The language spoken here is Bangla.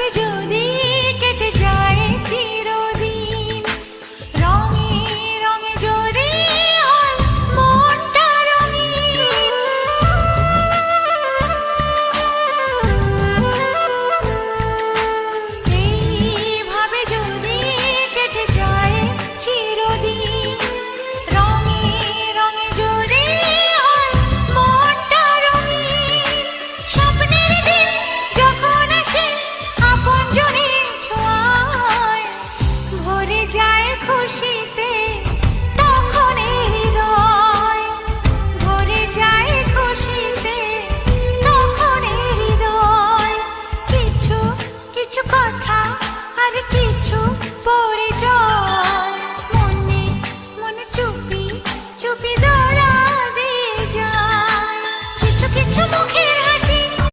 陪着你。খুশিতে তখন এই হৃদয় ভরে যায় খুশিতে তখন এই হৃদয়। কিছু কিছু কথা আর কিছু পরিচয় মনে মনে চুপি চুপি দৌড়া দিয়ে যায়। কিছু কিছু